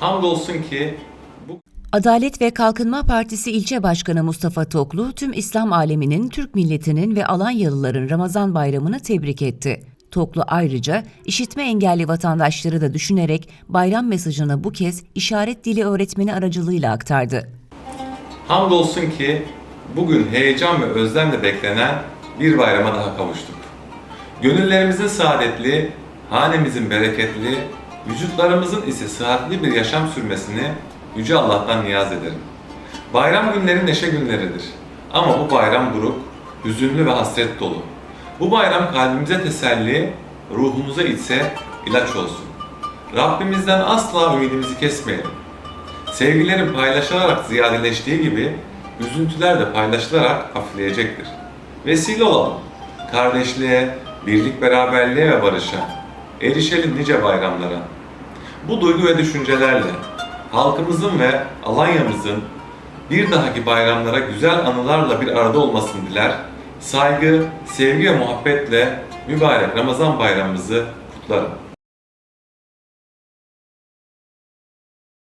Hamdolsun ki bu Adalet ve Kalkınma Partisi İlçe Başkanı Mustafa Toklu, tüm İslam aleminin, Türk milletinin ve Alanyalıların Ramazan bayramını tebrik etti. Toklu ayrıca işitme engelli vatandaşları da düşünerek bayram mesajını bu kez işaret dili öğretmeni aracılığıyla aktardı. hamdolsun ki bugün heyecan ve özlemle beklenen bir bayrama daha kavuştuk. Gönüllerimizin saadetli, hanemizin bereketli, vücutlarımızın ise sıhhatli bir yaşam sürmesini Yüce Allah'tan niyaz ederim. Bayram günleri neşe günleridir. Ama bu bayram buruk, hüzünlü ve hasret dolu. Bu bayram kalbimize teselli, ruhumuza ise ilaç olsun. Rabbimizden asla ümidimizi kesmeyelim. Sevgilerin paylaşılarak ziyadeleştiği gibi üzüntüler de paylaşılarak hafifleyecektir. Vesile olalım. Kardeşliğe, birlik beraberliğe ve barışa. Erişelim nice bayramlara. Bu duygu ve düşüncelerle halkımızın ve Alanya'mızın bir dahaki bayramlara güzel anılarla bir arada olmasını diler. Saygı, sevgi ve muhabbetle mübarek Ramazan bayramımızı kutlarım.